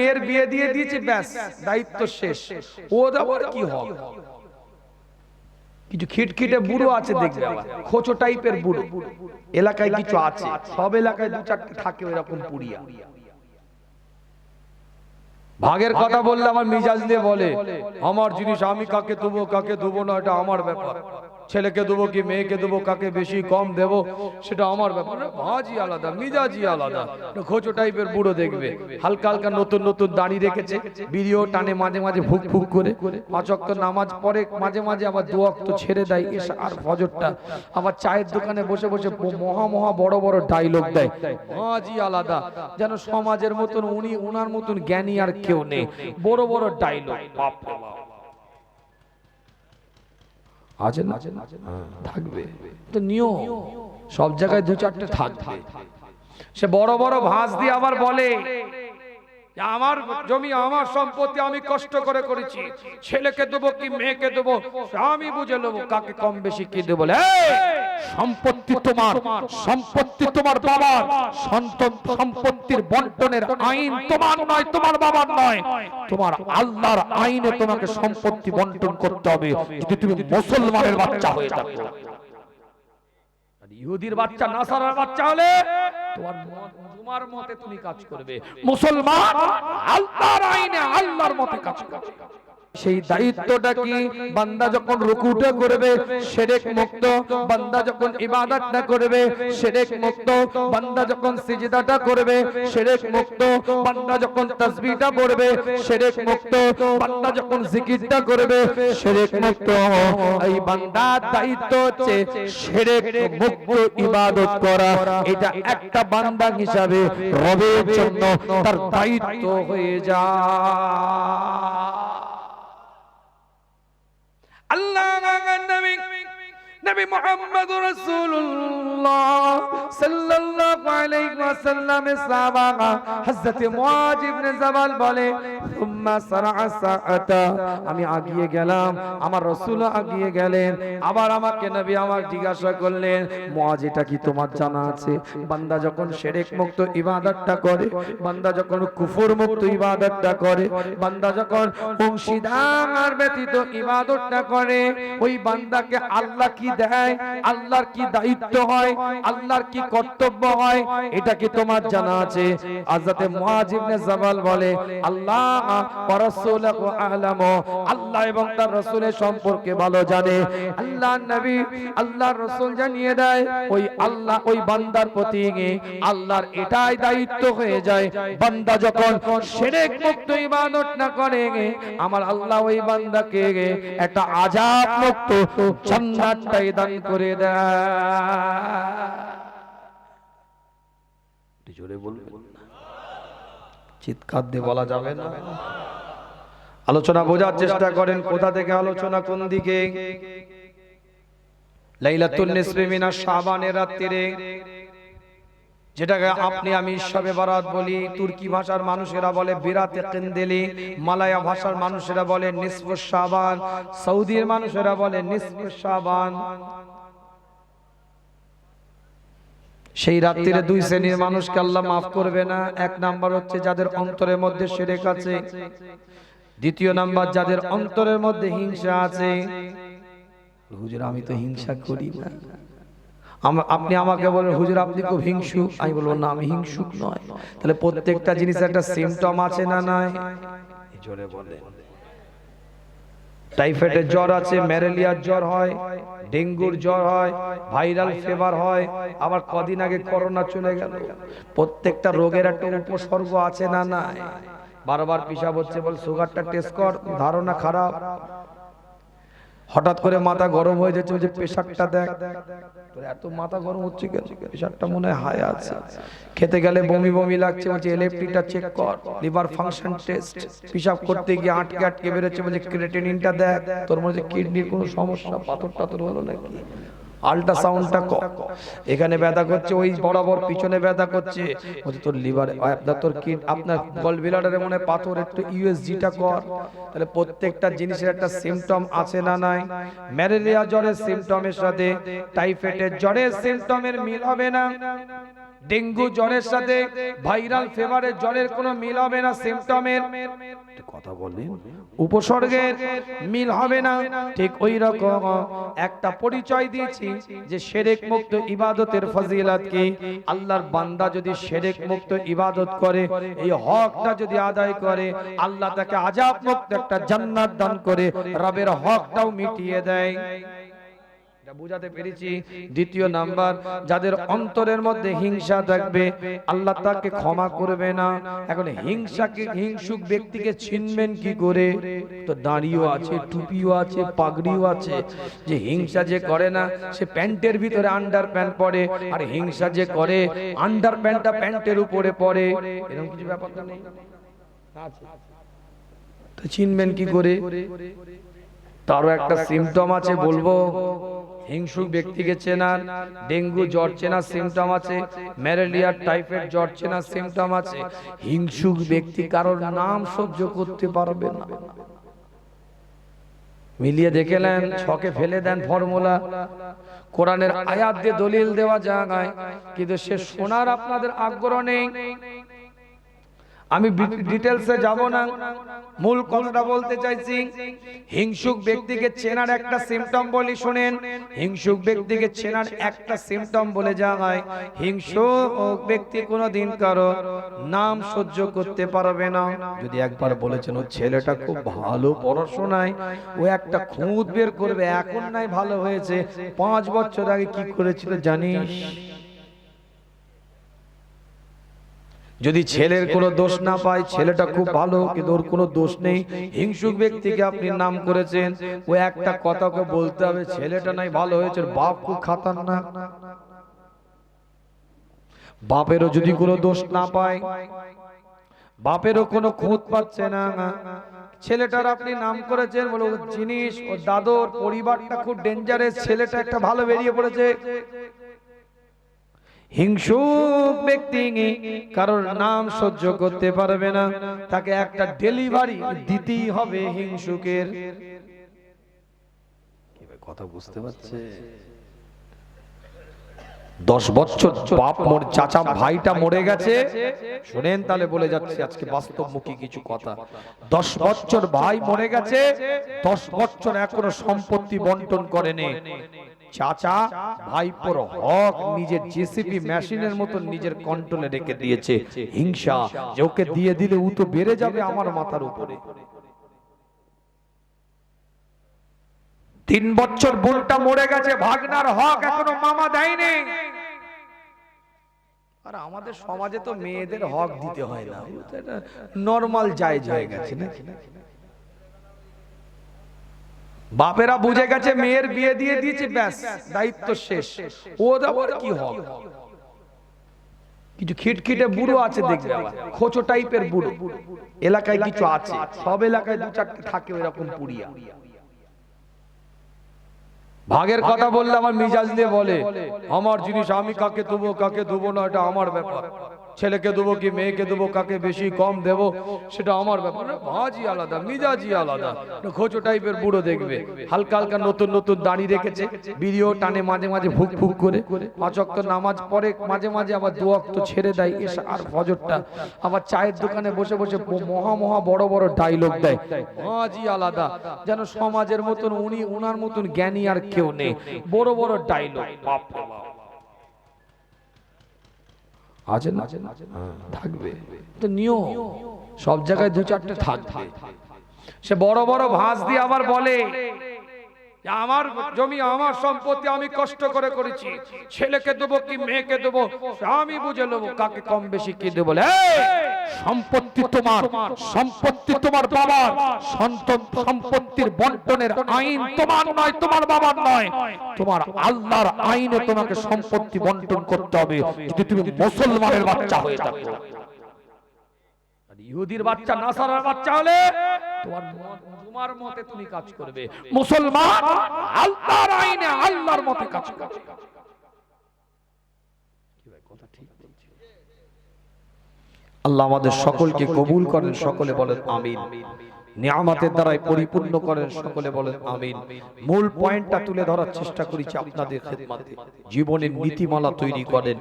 মেয়ের বিয়ে দিয়ে দিয়েছে ব্যাস দায়িত্ব শেষ। ও আবার কি হবে? কিছু খিটখিটে বুড়ো আছে দেখবে। খোঁচো টাইপের বুড়ো। এলাকায় কিছু আছে। সব এলাকায় দু চারটে থাকে এরকম পুড়িয়া। ভাগের কথা বললে আমার মিজাজ দিয়ে বলে আমার জিনিস আমি কাকে দেবো কাকে দেবো না এটা আমার ব্যাপার। ছেলেকে দেবো কি, মেয়েকে দেবো, কাকে বেশি কম দেব, সেটা আমার ব্যাপার ভাজি আলাদা মিজাজি আলাদা খোঁচো টাইপের বুড়ো দেখবে, হালকা হালকা নতুন নতুন দাড়ি রেখেছে ভিডিও টানে মাঝে মাঝে ফুক ফুক করে, পাঁচ অক্ত নামাজ পড়ে মাঝে মাঝে আবার দু অক্ত ছেড়ে দেয়, এসে আর ফজরটা, আবার চায়ের দোকানে বসে বসে মহা মহা বড় বড় ডায়লগ দেয় ভাজি আলাদা, যেন সমাজের মতন উনি, উনার মতন জ্ঞানী আর কেউ নেই, বড় বড় ডায়লগ বাপ বাপ। আছে না? থাকবে। তো নিয়ম। সব জায়গায় দু চারটে থাকবে। সে বড় বড় ভাঁজ দিয়ে আবার বলে যে আমার জমি আমার সম্পত্তি আমি কষ্ট করে করেছি। ছেলেকে দেবো কি মেয়েকে দেবো আমি বুঝে নেব কাকে কম বেশি কি দেবো বলে। "এই, সম্পত্তি তোমার সম্পত্তি তোমার বাবার, সন্তান সম্পত্তির বন্টনের আইন তোমার নয়, তোমার বাবার নয়। তোমার আল্লাহর আইনে তোমাকে সম্পত্তি বন্টন করতে হবে, যদি তুমি মুসলমানের বাচ্চা হয়ে থাকো। ইহুদির বাচ্চা, নাসারার বাচ্চা হলে তোমার তোমার মতে তুমি কাজ করবে। মুসলমান আল্লাহর আইনে আল্লাহর মতে কাজ করবে। সেই দায়িত্বটা কি বান্দা যখন রুকুটা করবে, সেরেক মুক্ত? বান্দা যখন ইবাদতটা করবে, সেরেক মুক্ত? বান্দা যখন সিজদাটা করবে, সেরেক মুক্ত? বান্দা যখন তাসবিহটা পড়বে, সেরেক মুক্ত? বান্দা যখন জিকিরটা করবে, সেরেক মুক্ত? এই বান্দার দায়িত্ব হচ্ছে সেরেক মুক্ত ইবাদত করা। এটা একটা বান্দা হিসাবে রবের জন্য তার দায়িত্ব হয়ে যায়। আল্লাহ নবী। নবী মুহাম্মদ রাসূলুল্লাহ সাল্লাল্লাহু আলাইহি ওয়াসাল্লামের সাহাবা হযরত মুআজ ইবনে জাবাল বলে, সুম্মা সারা'a সাআতা। আমি আগিয়ে গেলাম, আমার রাসূল আগিয়ে গেলেন, আবার আমাকে নবী আমার জিজ্ঞাসা করলেন, মুআজ, এটা কি তোমার জানা আছে? বান্দা যখন শিরক মুক্ত ইবাদতটা করে, বান্দা যখন কুফর মুক্ত ইবাদতটা করে, বান্দা যখন অংশীদার ব্যতীত ইবাদতটা করে, ওই বান্দাকে আল্লাহ কি দেয়, আল্লাহর কি দায়িত্ব হয়, আল্লাহর কি কর্তব্য হয়, এটা কি তোমার জানা আছে? আজাতে মুআজ ইবনে জাবাল বলে, আল্লাহ ওয়া রাসূলুহু আ'লামু, আল্লাহ এবং তার রাসূলের সম্পর্কে ভালো জানে। আল্লাহ নবী, আল্লাহর রাসূল জানিয়ে দেয়, ওই আল্লাহ, ওই বান্দার প্রতি আল্লাহর এটাই দায়িত্ব হয়ে যায়। বান্দা যখন শিরক মুক্ত ইবাদত না করে আমার আল্লাহ ওই বান্দাকে একটা আযাব মুক্ত জান্নাতটাই দান করে দেয়। চিৎকার দিয়ে বলা যাবে না। আলোচনা বোঝার চেষ্টা করেন, কোথা থেকে আলোচনা, কোন দিকে? লাইলাতুন নিসফি মিনাশ শাবানের রাত্রিরে। যেটাকে আপনি আমি সবে বারাত বলি তুর্কি ভাষার মানুষেরা বলে বিরাতে কেন্দেলি মালায়া ভাষার মানুষেরা বলে নিসফ শাবান সৌদির মানুষেরা বলে নিসফ শাবান। সেই রাত্রিরে দুই শ্রেণির মানুষকে আল্লাহ মাফ করবে না। এক নাম্বার হচ্ছে যাদের অন্তরের মধ্যে সেরেক আছে। দ্বিতীয় নাম্বার যাদের অন্তরের মধ্যে হিংসা আছে। হুজুর আমি তো হিংসা করি না। আপনি আমাকে বলেন হুজুর আপনি খুব হিংসুক। আমি বলব না আমি হিংসুক নয়। তাহলে প্রত্যেকটা জিনিসের একটা সিমটম আছে না নাই? জোরে টাইফয়েডের জ্বর আছে ম্যালেরিয়ার জ্বর হয় ডেঙ্গুর জ্বর হয় ভাইরাল ফিভার হয় আবার কদিন আগে করোনা চলে গেল। প্রত্যেকটা রোগের একটা উপসর্গ আছে না নাই? বারবার পিসাব হচ্ছে বল সুগারটা টেস্ট কর ধারণা খারাপ। হঠাৎ করে মাথা গরম হয়ে যাচ্ছে যে প্রেশারটা দেখ। তোর এত মাথা গরম হচ্ছে কেন? প্রেশারটা মনে হয় হাই আছে। খেতে গেলে বমি বমি লাগছে, বলছে এলএফটিটা চেক কর লিভার ফাংশন টেস্ট পেশাব করতে গিয়ে আটকে আটকে বেরোচ্ছে, বলছে ক্রিয়েটিনিনটা দেখ। তোর মধ্যে কিডনির কোনো সমস্যা পাথর টাথর হলো নাকি? আল্ট্রাসাউন্ডটা ক এখানে ব্যথা করছে ওই বরাবর পিছনে ব্যথা করছে। বলছে তোর লিভার আপনার তোর কি আপনার গল বিলাডারে মনে হয় পাথর একটু ইউএসজিটা কর। তাহলে প্রত্যেকটা জিনিসের একটা সিমটম আছে না নাই? ম্যালেরিয়া জ্বরের সিমটমের সাথে টাইফয়েডের জ্বরের সিমটমের মিল হবে না। ডেঙ্গু জ্বরের সাথে ভাইরাল ফিভারের জ্বরের কোনো মিল হবে না সিমটমের কথা বলেন উপসর্গের মিল হবে না। ঠিক ওই রকম একটা পরিচয় দিয়েছি যে সেরেক মুক্ত ইবাদতের ফজিলাত কি? আল্লাহর বান্দা যদি সেরেক মুক্ত ইবাদত করে এই হকটা যদি আদায় করে আল্লাহ তাকে আজাব মুক্ত একটা জান্নাত দান করে রবের হকটাও মিটিয়ে দেয়। এটা বুঝাতে পেরেছি। দ্বিতীয় নাম্বার যাদের অন্তরের মধ্যে হিংসা থাকবে আল্লাহ তাকে ক্ষমা করবে না। এখন হিংসাকে হিংসুক ব্যক্তিকে চিনবেন কি করে? তো দাঁড়িও আছে টুপিও আছে পাগড়িও আছে। যে হিংসা যে করে না সে প্যান্টের ভিতরে আন্ডার প্যান্ট পরে। আর হিংসা যে করে আন্ডার প্যান্টটা প্যান্টের উপরে পরে। এরকম কিছু ব্যাপারটা নেই? আছে। তো চিনবেন কি করে? তারও একটা সিমটম আছে। বলব হিংসুক ব্যক্তিকে চেনার ডেঙ্গু জ্বর চেনার সিমটম আছে ম্যালেরিয়া টাইফয়েড জ্বর চেনার সিমটম আছে। হিংসুক ব্যক্তি কারোর নাম সহ্য করতে পারবে না। মিলিয়ে দেখে নেন, ছকে ফেলে দেন ফর্মুলা। কোরআনের আয়াত দিয়ে দলিল দেওয়া জায়গায় কিন্তু সে শোনার আপনাদের আগ্রহ নেই। আমি ডিটেলসে যাব না। মূল কথাটা বলতে চাইছি হিংসুক ব্যক্তিকে চেনার একটা সিমটম বলি শুনেন। হিংসুক ব্যক্তিকে চেনার একটা সিমটম বলে যায় হিংসুক ব্যক্তি কোনোদিন কারও নাম সহ্য করতে পারবে না। যদি একবার বলেছেন ও ছেলেটা খুব ভালো পড়াশোনায় ও একটা খুঁত বের করবে এখন নাই ভালো হয়েছে পাঁচ বছর আগে কি করেছিল জানিস? যদি ছেলের কোনো দোষ না পায় ছেলেটা খুব ভালো কিন্তু ওর কোনো দোষ নেই। হিংসুক ব্যক্তিকে আপনি নাম করেছেন ও একটা কথাকে বলতে হবে ছেলেটা নাই ভালো হয়েছে বাপ খুব খাতার না বাপেরও যদি কোনো দোষ না পায় বাপেরও কোনো খুঁত পাচ্ছে না। ছেলেটার আপনি নাম করেছেন বলে জিনিস ও দাদর পরিবারটা খুব ডেঞ্জারাস ছেলেটা একটা ভালো বেরিয়ে পড়েছে। হিংসুক ব্যক্তি কারোর নাম সহ্য করতে পারবে না। তাকে একটা ডেলিভারি দিতেই হবে হিংসুকের। কথা বুঝতে পারছে? দশ বছর বাপ মোর চাচা ভাইটা মরে গেছে। শোনেন তাহলে বলে যাচ্ছে, আজকে বাস্তবমুখী কিছু কথা। দশ বছর ভাই মরে গেছে, দশ বছর এখনও সম্পত্তি বন্টন করেনি। চাচা, ভাইপোর হক নিজের জেসিপি মেশিনের মতো নিজের কন্ট্রোলে রেখে দিয়েছে। হিংসা যে ওকে দিয়ে দিলে ও তো বেড়ে যাবে আমার মাথার উপরে। তিন বছর বোনটা মরে গেছে, ভাগনার হক এখনও মামা দেয়নি। আর আমাদের সমাজে তো মেয়েদের হক দিতে হয় না। নর্মাল যায় যায় গেছে, না? বাপেরা বুঝে গেছে মেয়ের বিয়ে দিয়ে দিয়েছে ব্যাস দায়িত্ব শেষ। ও আবার কি হবে? কিছু খিটখিটে বুড়ো আছে দেখবে খোঁচো টাইপের বুড়ো। এলাকায় কিছু আছে। সব এলাকায় দু চারটে থাকে ওইরকম পুড়িয়া। ভাগের কথা বললে আমার মিজাজ দিয়ে বলে আমার জিনিস আমি কাকে দেবো কাকে দেবো না এটা আমার ব্যাপার। ছেলেকে দেবো কি মেয়েকে দেবো, কাকে বেশি কম দেব, সেটা আমার ব্যাপার ভাজি আলাদা মিজাজি আলাদা। খোঁচো টাইপের বুড়ো দেখবে। হালকা হালকা নতুন নতুন দাঁড়িয়ে রেখেছে ভিডিও টানে মাঝে মাঝে ফুক ফুক করে। পাঁচ অক্ত নামাজ পড়ে, মাঝে মাঝে আবার দু অক্ত ছেড়ে দেয়, এসে আর ফজরটা। আবার চায়ের দোকানে বসে বসে মহা মহা বড় বড় ডায়লগ দেয়। ভাজি আলাদা, যেন সমাজের মতন উনি, উনার মতন জ্ঞানী আর কেউ নেই। বড় বড় রে বাপ। আছে না? থাকবে। নিয়ম। সব জায়গায় দু চারটে থাকবে। সে বড় বড় ভাঁজ দিয়ে আবার বলে আমার জমি, আমার সম্পত্তি আমি কষ্ট করে করেছি। ছেলেকে দেবো কি, মেয়েকে দেবো, আমি বুঝে নেব, কাকে কম বেশি কি দেবো সম্পত্তি তোমার সম্পত্তি তোমার বাবার, সন্তান সম্পত্তির বন্টনের আইন তোমার নয়, তোমার বাবার নয়। তোমার আল্লাহর আইনে তোমাকে সম্পত্তি বন্টন করতে হবে, যদি তুমি মুসলমানের বাচ্চা হয়ে থাকো। ইহুদির বাচ্চা, নাসারার বাচ্চা হলে তোমার তোমার মতে তুমি কাজ করবে। মুসলমান আল্লাহর আইনে আল্লাহর মতে কাজ করবে। কথা ঠিক বলছি? আল্লাহ আমাদের সকলকে কবুল করেন সকলে বলেন আমিন। নিয়ামতের দ্বারাই পরিপূর্ণ করেন সকলে বলেন আমিন। মূল পয়েন্টটা তুলে ধরার চেষ্টা করেছি আপনাদের খেদমাতে। জীবনের নীতিমালা তৈরি করেন,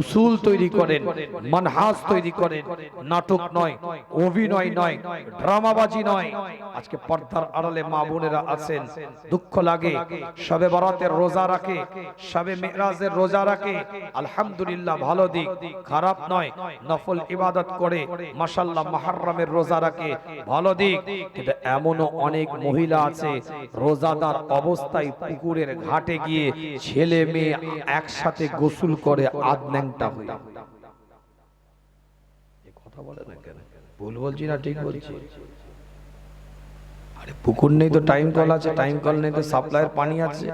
উসুল তৈরি করেন, মানহাজ তৈরি করেন। নাটক নয়, অভিনয় নয়, ড্রামাবাজি নয়। আজকে পর্দার আড়ালে মা বোনেরা আছেন, দুঃখ লাগে, সবে বরাতের রোজা রাখে, সবে মেরাজের রোজা রাখে। আলহামদুলিল্লাহ ভালো দিক, খারাপ নয়, নফল ইবাদত করে মাশাল্লাহ মাহাররামের রোজা রাখে, ভালো দিক। কিন্তু এমনও অনেক মহিলা আছে, রোজাদার অবস্থায় পুকুরের ঘাটে গিয়ে ছেলে মেয়ে একসাথে করে হয়ে। কথা বলে না কেন? ভুল বলছি না, ঠিক বলছি। আরে পুকুর নেই তো টাইম কল আছে টাইম কল নেই তো সাপ্লাইয়ের পানি আছে।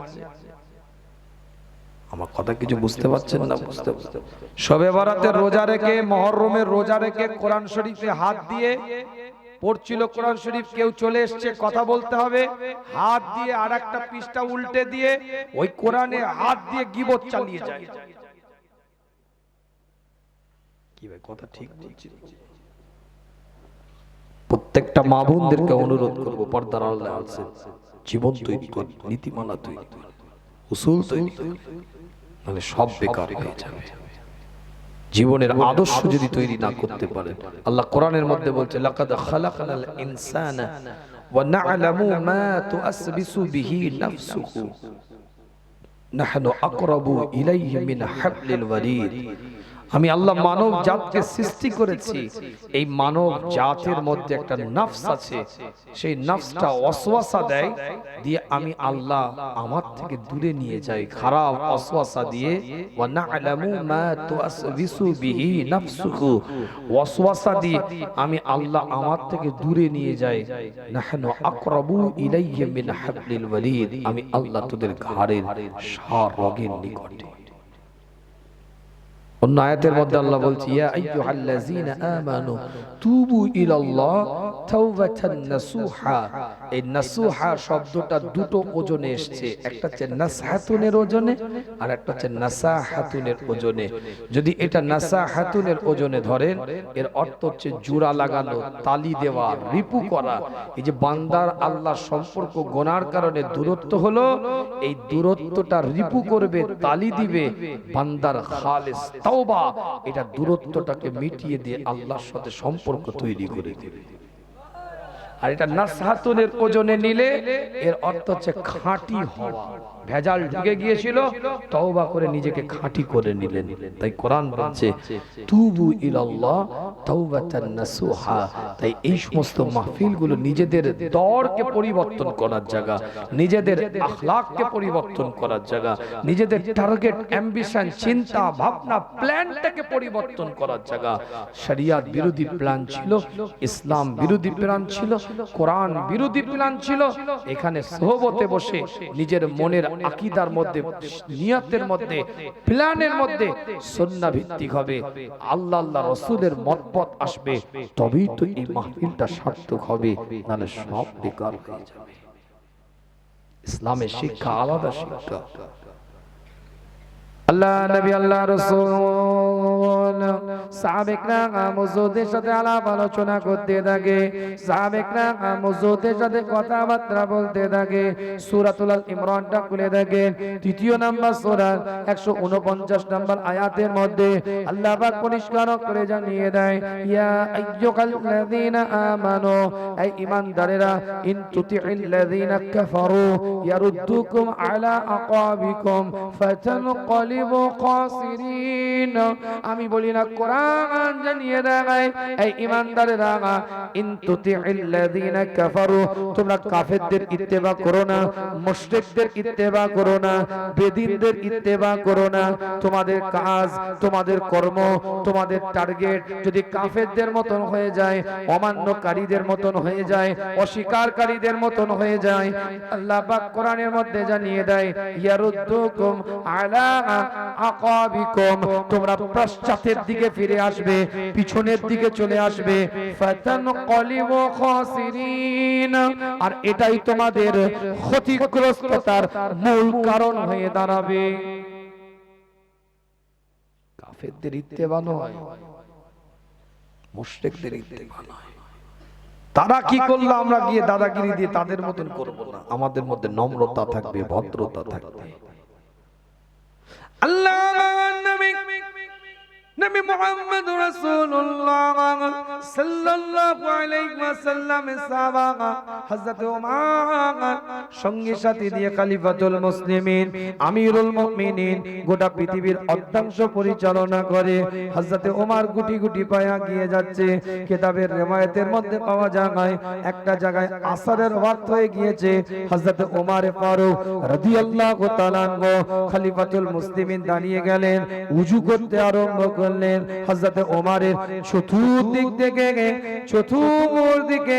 আমার কথা কিছু বুঝতে পারছেন না? বুঝতে বুঝতে সবে রোজা রেখে, মহরমের রোজা রেখে কোরআন শরীফে হাত দিয়ে পড়ছিল কোরআন শরীফ, কেউ চলে এসছে, কথা বলতে হবে, হাত দিয়ে আর একটা পৃষ্ঠা উল্টে দিয়ে ওই কোরআনে হাত দিয়ে গিবত চালিয়ে যায়। কি ভাই, কথা ঠিক প্রত্যেকটা মা বোনদেরকে অনুরোধ করব, পর্দার আল্লাহ আছে জীবন তৈরি করি, নীতিমালা তৈরি করি, উসুল তৈরি নাহলে সব বেকার হয়ে যাবে। জীবনের আদর্শ যদি তৈরি না করতে পারে। আল্লাহ কোরআনের মধ্যে বলছে লাকাদ খালাকনাল ইনসানা ওয়া না'লামু মা তুআসবিসু বিহি নাফসুহু নাহনু আকরাবু ইলাইহি মিন হাবলিল ওয়ারিদ আমি আল্লাহ মানব জাতকে সৃষ্টি করেছি। এই মানব জাতের মধ্যে একটা নফস আছে। সেই নফসটা অসওয়াসা দেয় দিয়ে। আমি আল্লাহ আমার থেকে দূরে নিয়ে যাই। খারাপ অসওয়াসা দিয়ে ওয়া না'লামু মা তুআসবিসু বিহি নাফসুহু। ওয়াসওয়াসা দিয়ে আমি আল্লাহ আমার থেকে দূরে নিয়ে যাই। নাহনু আকরাবু ইলাইহি মিন হাবলিল ওয়ারিদ আমি আল্লাহ তোদের ঘাড়ের সার রগের নিকটে। অন্য আয়াতের মধ্যে আল্লাহ বলছে ইয়া আইয়ুহাল্লাযীনা আমানু তুবু ইলাল্লাহ তাওবাতান নাসুহা। এই নাসুহা শব্দটা দুটো ওজনে এসেছে একটা হচ্ছে নাসহাতুনের ওজনে আর একটা হচ্ছে নাসাহাতুনের ওজনে। যদি এটা নাসাহাতুনের ওজনে ধরেন এর অর্থ হচ্ছে জোড়া লাগানো তালি দেওয়া রিপু করা। এই যে বান্দার আল্লাহ সম্পর্ক গোনার কারণে দূরত্ব হলো এই দূরত্বটা রিপু করবে তালি দিবে বান্দার খালেস তাওবা, এটা দূরত্বটাকে মিটিয়ে দিয়ে আল্লাহর সাথে সম্পর্ক তৈরি করে দেবে। আর এটা নাসহাতুনের ওজনে নিলে এর অর্থ হচ্ছে খাঁটি হওয়া। ভেজাল ঢুকে গিয়েছিল তওবা করে নিজেকে খাঁটি করে নিলেন। তাই কোরআন বলছে তুবু ইলাল্লাহ তাওবাতান নাসুহা। তাই এই সমস্ত মাহফিলগুলো নিজেদের দরকে পরিবর্তন করার জায়গা নিজেদের আখলাককে পরিবর্তন করার জায়গা নিজেদের টার্গেট অ্যাম্বিশন চিন্তা ভাবনা প্ল্যানটাকে পরিবর্তন করার জায়গা। শরিয়াত বিরোধী প্ল্যান ছিল ইসলাম বিরোধী প্ল্যান ছিল কোরআন বিরোধী প্ল্যান ছিল এখানে সোহবতে বসে নিজের মনের আকিদার মধ্যে নিয়তের মধ্যে প্ল্যানের মধ্যে সন্না ভিত্তিক হবে। আল্লাহ আল্লাহ রসুলের মতপথ আসবে তবেই তো এই মাহফিলটা সার্থক হবে নাহলে সব বেকার হয়ে যাবে। ইসলামের শিক্ষা আলাদা শিক্ষা। আল্লাহ নবী আল্লাহ রসুল। সাহাবেকরা মজুদের সাথে আলাপ আলোচনা করতে থাকে। সাহাবেকরা মজুদের সাথে কথাবার্তা বলতে থাকে। সূরাতুল ইমরানটা খুলে দেখেন। তৃতীয় নাম্বার সূরা 149 নাম্বার আয়াতের মধ্যে আল্লাহ পাক পরিষ্কার করে জানিয়ে দেয়, ইয়া আইয়ুহাল্লাযীনা আমানু এই ঈমানদারেরা, ইন তুতি'িল্লাযীনা কাফারু ইয়ারুদ্দুকুম আলা আকাবিকুম ফাতানকালিবু খাসিরিন আমি বলি না, কোরআন জানিয়ে দেয় এই ঈমানদারেরা ইন তুতি'িল্লাযীনা কাফারু, তোমরা কাফেরদের ইত্তেবা করো না, মুশরিকদের ইত্তেবা করো না ইত্তেবা করো না। তোমাদের কাজ, তোমাদের কর্ম, তোমাদের টার্গেট যদি কাফেরদের মতন হয়ে যায়, অমান্যকারীদের মতন হয়ে যায়, অস্বীকারীদের মতন হয়ে যায়, আল্লাহ পাক কোরআনের মধ্যে জানিয়ে দেয়, ইয়ারুদ্দুকুম আলা আকাবিকুম, তোমরা পশ্চাতের দিকে ফিরে আসবে, পিছনের দিকে চলে আসবে। আর এটাই তোমাদের ক্ষতিগ্রস্ততার মূল কারণ হয়ে দাঁড়াবে। কাফেরদের ইত্তেবা নয়, মুশরিকদের ইত্তেবা নয়। তারা কি করল? আমরা গিয়ে দাদাগিরি দিয়ে তাদের মতন করব না। আমাদের মধ্যে নম্রতা থাকবে, ভদ্রতা থাকবে। আল্লাহ নবী মুহাম্মদ রাসূলুল্লাহ সাল্লাল্লাহু আলাইহি ওয়াসাল্লাম সাহাবা হযরত ওমর সঙ্গী সাথী দিয়ে খলিফাতুল মুসলিমিন, আমিরুল মুমিনিন গোটা পৃথিবীর অর্ধাংশ পরিচালনা করে হযরত ওমর গুটি গুটি পায়া গিয়ে যাচ্ছে। কিতাবের রিওয়ায়াতের মধ্যে পাওয়া যায় একটা জায়গায় আসরের ওয়াক্ত হয়ে গিয়েছে হযরত ওমর ফারুক রাদিয়াল্লাহু তাআলা খলিফাতুল মুসলিমিন দাঁড়িয়ে গেলেন। উজু করতে আরম্ভ করলেন হযরত ওমরের চতুর্দিক থেকে চতুর্দিকে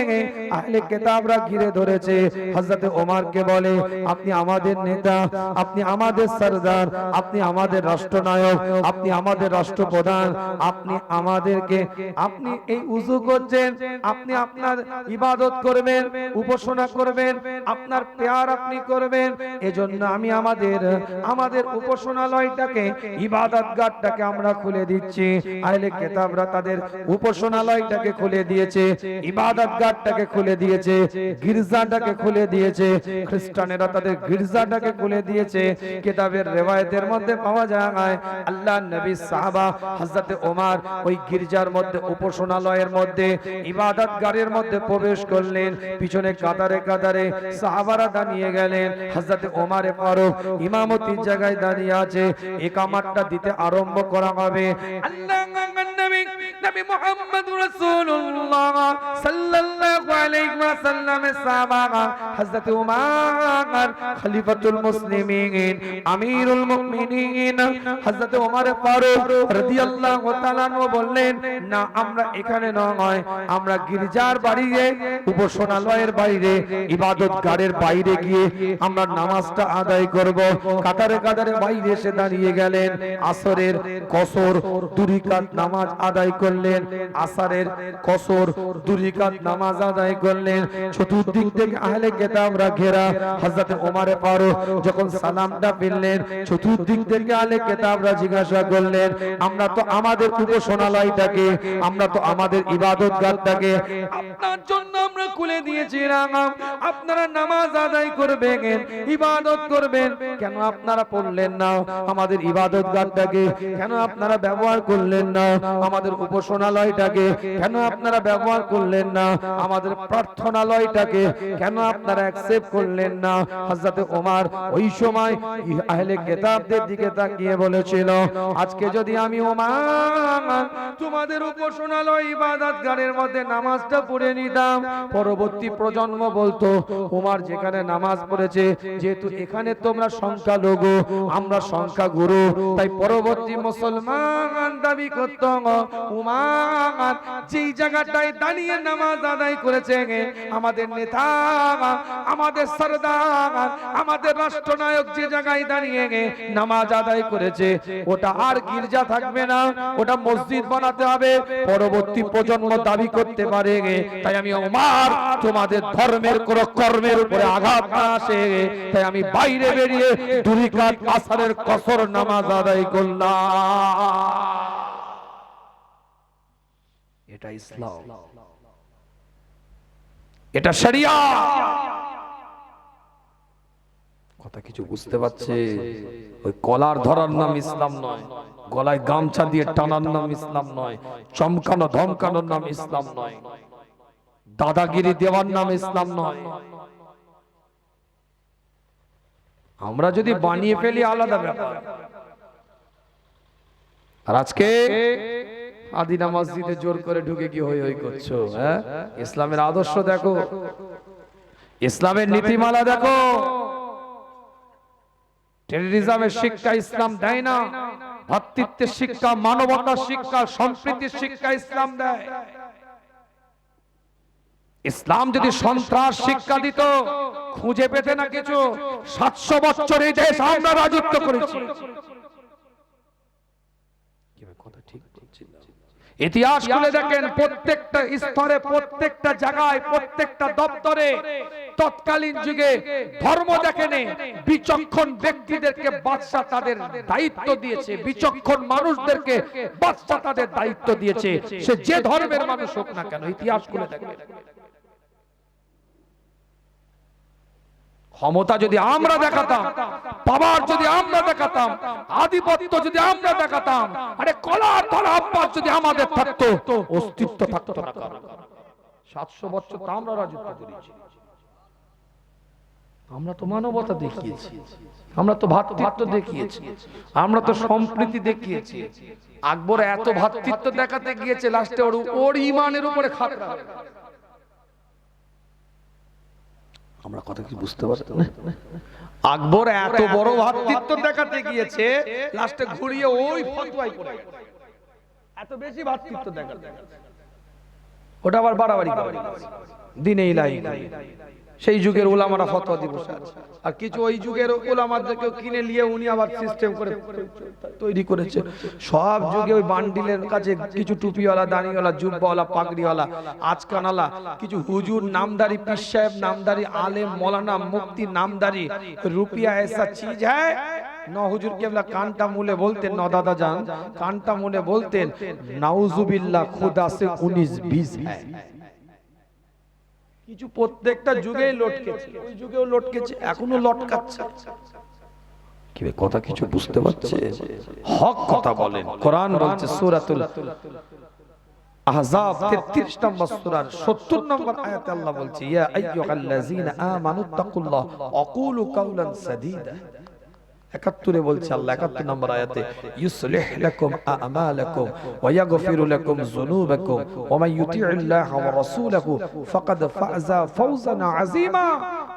আহলে কিতাবরা ঘিরে ধরেছে। হযরত ওমরকে বলে, আপনি আমাদের নেতা, আপনি আমাদের সরদার, আপনি আমাদের রাষ্ট্রনায়ক, আপনি আমাদের রাষ্ট্রপ্রধান, আপনি আমাদেরকে, আপনি এই উজু করছেন, আপনি আপনার ইবাদত করবেন, উপাসনা করবেন, আপনার পেয়ার আপনি করবেন, এজন্য আমি আমাদের আমাদের উপাসনালয়টাকে ইবাদত গাটটাকে আমরা খুলে দিচ্ছি। আহলে কিতাবরা তাদের উপাসনালয়টাকে খুলে দিয়েছে ইবাদত গাটটাকে খুলে দিয়েছে, গির্জাটাকে খুলে দিয়েছে, খ্রিস্টানেরা তাদের গির্জাটাকে খুলে দিয়েছে। কিতাবের রেওয়ায়েতের মধ্যে পাওয়া যায় আল্লাহ নবী সাহাবা হযরতে ওমর ওই গির্জার মধ্যে, উপাসনালয়ের মধ্যে ইবাদত গারের মধ্যে প্রবেশ করলেন। পিছনে কাতারে কাতারে সাহাবারা দাঁড়িয়ে গেলেন। হযরতে ওমরে ফারুক ইমামতির জায়গায় দাঁড়িয়ে আছে। একামাতটা দিতে আরম্ভ করা হবে। আল্লাহ নবী মুহাম্মদ রাসূলুল্লাহ সাল্লাল্লাহু আলাইহি ওয়াসাল্লাম সাহাবা হযরত ওমর খলিফাতুল মুসলিমিন, আমিরুল মুমিনিন, হযরত ওমর ফারুক রাদিয়াল্লাহু তাআলা বললেন, না, আমরা এখানে নয়। আমরা গির্জার বাইরে উপাসনালয়ের বাইরে ইবাদত গারের বাইরে গিয়ে আমরা নামাজটা আদায় করব। কাতারে কাতারে বাইরে এসে দাঁড়িয়ে গেলেন। আসরের কসর, দুরিকাত নামাজ আদায় করলেন, আসরের কসর দুরিকাত নামাজ আদায় করলেন। চতুর্দিক থেকে আহলে কিতাবরা ঘেরা। হযরত ওমর ফারুক যখন সালামটা পেলেন, চতুর্দিক থেকে আহলে কিতাবরা জিজ্ঞাসা করলেন, আমরা তো আমাদের উপাসনালয়টাকে, আমরা তো আমাদের ইবাদত গাহটাকে আপনার জন্য আমরা খুলে দিয়েছিলাম। আপনারা নামাজ আদায় করবেন, ইবাদত করবেন। কেন আপনারা পড়লেন না? আমাদের ইবাদত গাহটাকে কেন আপনারা ব্যবহার করলেন না? আমাদের উপাসনালয়টাকে কেন আপনারা ব্যবহার করলেন না? আমাদের প্রার্থনালয়টাকে কেন আপনারা অ্যাকসেপ্ট করলেন না? হযরত ওমর ওই সময় আহলে কিতাবদের দিকে তাকিয়ে বলেছিল, আজকে যদি আমি ওমর তোমাদের উপাসনালয় ইবাদতগারের মধ্যে নামাজটা পড়ে নিতাম, পরবর্তী প্রজন্ম বলতো, ওমর যেখানে নামাজ পড়েছে, যেহেতু এখানে তোমরা সংখ্যা লঘু আমরা সংখ্যা গুরু তাই পরবর্তী মুসলমান দাবি করত উমার যেই জায়গাটায় দাঁড়িয়ে নামাজ আদায় করেছে আমাদের নেতা, আমাদের সরদার, আমাদের রাষ্ট্রনায়ক যে জায়গায় দাঁড়িয়ে নামাজ আদায় করেছে, ওটা আর গির্জা থাকবে না, ওটা মসজিদ বানাতে হবে, পরবর্তী প্রজন্ম দাবি করতে পারে, তাই আমি ওমার, তোমাদের ধর্মের কোন কর্মের উপরে আঘাত না আসে, তাই আমি বাইরে বেরিয়ে দুরিকাত আসারের কসর নামাজ আদায় করলাম। এটা ইসলাম। এটা শরিয়া। কথা কিছু বুঝতে পারছে? ওই কলার ধরার নাম ইসলাম নয়, গলায় গামছা দিয়ে টানার নাম ইসলাম নয়, চমকানো ধমকানোর নাম ইসলাম নয়, দাদাগিরি দেওয়ার নাম ইসলাম নয়। আমরা যদি বানিয়ে ফেলি আলাদা ব্যাপার। আর আজকে আদিনা মসজিদে জোর করে ঢুকে কি হই হই করছ হ্যাঁ? ইসলামের আদর্শ দেখো। ইসলামের নীতিমালা দেখো। টেররিজমের শিক্ষা ইসলাম দেয় না। ভাতৃত্বের শিক্ষা, মানবতার শিক্ষা, সম্প্রীতির শিক্ষা ইসলাম দেয়। ইসলাম যদি সন্ত্রাস শিক্ষা দিত, খুঁজে পেতে না কিছু, সাতশো বছর এই দেশ আমরা রাজত্ব করেছি কথা ঠিক বলছি না। ইতিহাস খুলে দেখেন প্রত্যেকটা স্তরে প্রত্যেকটা জায়গায় প্রত্যেকটা দপ্তরে তৎকালীন যুগে ধর্ম দেখেনে বিচক্ষণ ব্যক্তিদেরকে বাদশা তাদের দায়িত্ব দিয়েছে বিচক্ষণ মানুষদেরকে বাদশা তাদের দায়িত্ব দিয়েছে। সে যে ধর্মের মানুষ হোক না কেন ইতিহাস খুলে দেখেন। ক্ষমতা যদি আমরা দেখাতাম, পাওয়ার যদি আমরা দেখাতাম, আধিপত্য যদি আমরা দেখাতাম, আরে কলা তলা অভ্যাস যদি আমাদের থাকতো, অস্তিত্ব থাকতো না। সাতশো বছর তো আমরা রাজত্ব করেছি। আমরা তো মানবতা দেখিয়েছি। আমরা তো ভাতৃত্ব দেখিয়েছি। আমরা তো সম্প্রীতি দেখিয়েছি। আকবর এত ভাতৃত্ব দেখাতে গিয়েছে, লাস্টে ওর ওর ইমানের উপরে খাতরা হয়ে গেল। আমরা কথা কি বুঝতে পারছি আকবর এত বড় ভাতৃত্ব দেখাতে গিয়েছে লাস্টে ঘুরিয়ে ওই ফতোয়াই পড়ে এত বেশি ভাতৃত্ব দেখাতে ওটা আবার বাড়াবাড়ি করে। দিনে ইলাই সেই যুগের ওলামারা ফতোয়া দিবস আর কিছু ওই যুগের ওলামাদেরকে কিনে নিয়ে উনি আবার সিস্টেম করে তৈরি করেছে। সব যুগে ওই বান্ডিলের কাছে কিছু টুপিওয়ালা দাঁড়িওয়ালা জুব্বাওয়ালা পাগড়িওয়ালা আজকানালা কিছু হুজুর নামদারি পীর সাহেব নামদারি আলে মলানা মুক্তি নামদারি রুপিয়া এসা চিজ হ্যায় ন হুজুর কেবলা কানটা মুলে বলতেন ন দাদা যান কানটা মুলে বলতেন হ্যায় কিছু প্রত্যেকটা যুগেই লটকেছে। ওই যুগেও লটকেছে, এখনও লটকাচ্ছে। কথা কিছু বুঝতে পারছে? হক কথা বলেন। কোরআন বলছে সূরাতুল আহজাব 33 নম্বর সূরার 70 নম্বর আয়াতে আল্লাহ বলছে, ইয়া আইয়ুহাল্লাযীনা আমানুত্তাকুল্লাহ অকুলু কাওলান সাদীদা। একাত্তরে বলছে আল্লাহ, একাত্তর নম্বর আয়াতে, ইউসলিহ লাকুম আমালাকুম ওয়া ইয়াগফিরু লাকুম যুনুবাকুম ওয়া মান ইউতি'িল্লাহ ওয়া রাসূলাহু ফাকাদ ফাযা ফাওজান আযীমা।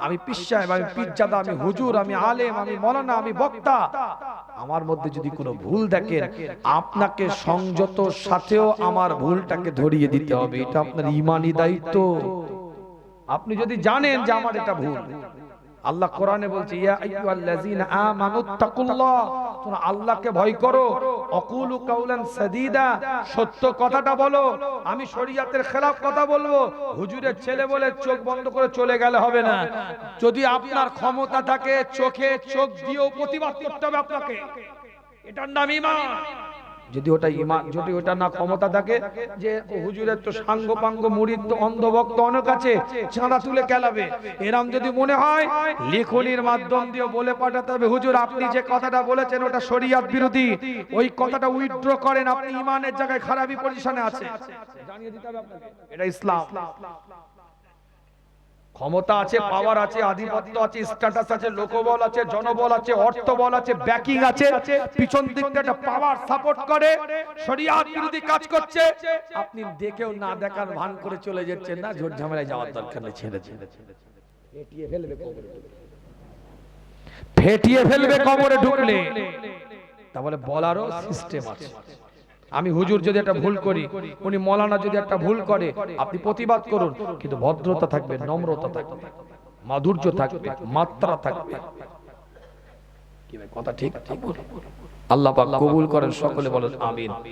আমি পীর আমি পীরজাদা, আমি হুজুর, আমি আলেম, আমি মাওলানা আমি বক্তা। আমার মধ্যে যদি কোনো ভুল দেখেন, আপনাকে সংযত সাথেও আমার ভুলটাকে ধরিয়ে দিতে হবে। এটা আপনার ঈমানি দায়িত্ব। আপনি যদি জানেন যে আমার এটা ভুল আল্লাহ কোরআনে বলছে ইয়া আইয়ুহাল্লাযীনা আমানুত্তাকুল্লাহ তোমরা আল্লাহকে ভয় করো। অকুলু কাউলান সাদীদা। সত্য কথাটা বলো। আমি শরীয়তের খেলাফ কথা বলব। হুজুরের ছেলে বলে চোখ বন্ধ করে চলে গেলে হবে না। যদি আপনার ক্ষমতা থাকে চোখে চোখ দিয়েও প্রতিবাদ করতে হবে আপনাকে। এটার নাম ঈমান যদি ওটা ইমান, যদি ওটা না ক্ষমতা থাকে, যে হুজুরের তো সাঙ্গ পাঙ্গ মুড়ির তো অন্ধভক্ত অনেক আছে চাঁদা তুলে কেলাবে এরম যদি মনে হয়, লেখনির মাধ্যম দিয়ে বলে পাঠাতে হবে, হুজুর, আপনি যে কথাটা বলেছেন, ওটা শরিয়াত বিরোধী। ওই কথাটা উইথড্র করেন, আপনি ইমানের জায়গায় খারাপই পজিশনে আছে জানিয়ে দিতে হবে আপনাকে। এটা ইসলাম। ক্ষমতা আছে পাওয়ার আছে আধিপত্য আছে স্ট্যাটাস আছে লোকবল আছে জনবল আছে অর্থবল আছে ব্যাকিং আছে পিছন দিকটা একটা পাওয়ার সাপোর্ট করে শরিয়াত বিরোধী কাজ করছে। আপনি দেখেও না দেখার ভান করে চলে যাচ্ছেন না ঝোট ঝামেলায় যাওয়ার দরকার নেই ছেড়ে ছেড়ে ফেটিয়ে ফেলবে ফেটিয়ে ফেলবে কবরে ঢুকলে। তাহলে বলারও সিস্টেম আছে। আমি হুজুর যদি একটা ভুল করি উনি মলানা যদি একটা ভুল করে আপনি প্রতিবাদ করুন কিন্তু ভদ্রতা থাকবে নম্রতা থাকবে মাধুর্য থাকবে মাত্রা থাকবে। কথা ঠিক? ঠিক। আল্লাহ পাক কবুল করেন সকলে বলেন আমিন।